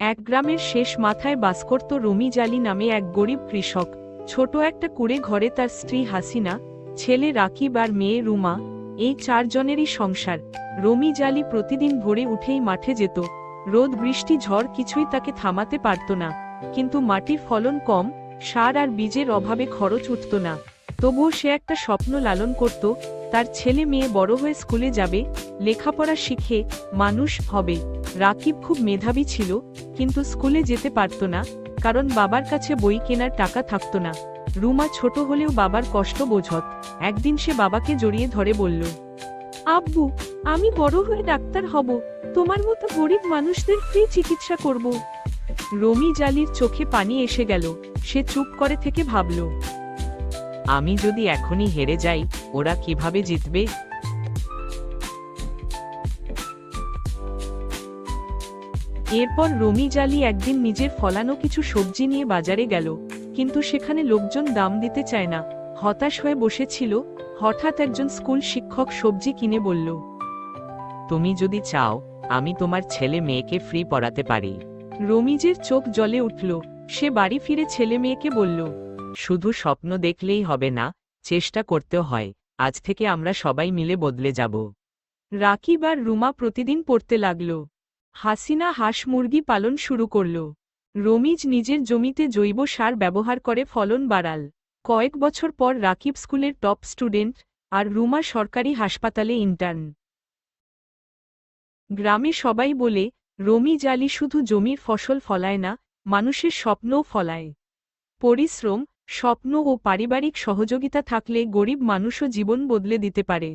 এক গ্রামের শেষ মাথায় বাস করত রমি জালি নামে এক গরিব কৃষক। ছোট একটা কুড়ে ঘরে তার স্ত্রী হাসিনা, ছেলে রাকিব আর মেয়ে রুমা, এই চারজনেরই সংসার। রমি জালি প্রতিদিন ভোরে উঠেই মাঠে যেত। রোদ, বৃষ্টি, ঝড় কিছুই তাকে থামাতে পারত না। কিন্তু মাটির ফলন কম, সার আর বীজের অভাবে খরচ উঠত না। তবুও সে একটা স্বপ্ন লালন করত, তার ছেলে মেয়ে বড় হয়ে স্কুলে যাবে, লেখাপড়া শিখে মানুষ হবে। রাকিব খুব মেধাবী ছিল, কিন্তু স্কুলে যেতে পারত না, কারণ বাবার কাছে বই কেনার টাকা থাকত না। রুমা ছোট হলেও বাবার কষ্ট বোঝত। একদিন সে বাবাকে জড়িয়ে ধরে বলল, আব্বু, আমি বড় হয়ে ডাক্তার হব, তোমার মতো গরিব মানুষদের ফ্রি চিকিৎসা করব? রমি জালির চোখে পানি এসে গেল। সে চুপ করে থেকে ভাবল, আমি যদি এখনই হেরে যাই, ওরা কীভাবে জিতবে? এরপর রমি জালি একদিন নিজের ফলানো কিছু সবজি নিয়ে বাজারে গেল, কিন্তু সেখানে লোকজন দাম দিতে চায় না। হতাশ হয়ে বসেছিল, হঠাৎ একজন স্কুল শিক্ষক সবজি কিনে বলল, তুমি যদি চাও, আমি তোমার ছেলে মেয়েকে ফ্রি পড়াতে পারি। রমিজের চোখ জলে উঠল, সে বাড়ি ফিরে ছেলে মেয়েকে বলল, শুধু স্বপ্ন দেখলেই হবে না, চেষ্টা করতেও হয়, আজ থেকে আমরা সবাই মিলে বদলে যাব। রাকিব আর রুমা প্রতিদিন পড়তে লাগল। হাসিনা হাঁস মুরগি পালন শুরু করল। রমিজ নিজের জমিতে জৈব সার ব্যবহার করে ফলন বাড়াল। কয়েক বছর পর রাকিব স্কুলের টপ স্টুডেন্ট আর রুমা সরকারি হাসপাতালে ইন্টার্ন। গ্রামে সবাই বলে, রমিজ আলী শুধু জমির ফসল ফলায় না, মানুষের স্বপ্নও ফলায়। পরিশ্রম, স্বপ্ন ও পারিবারিক সহযোগিতা থাকলে গরিব মানুষও জীবন বদলে দিতে পারে।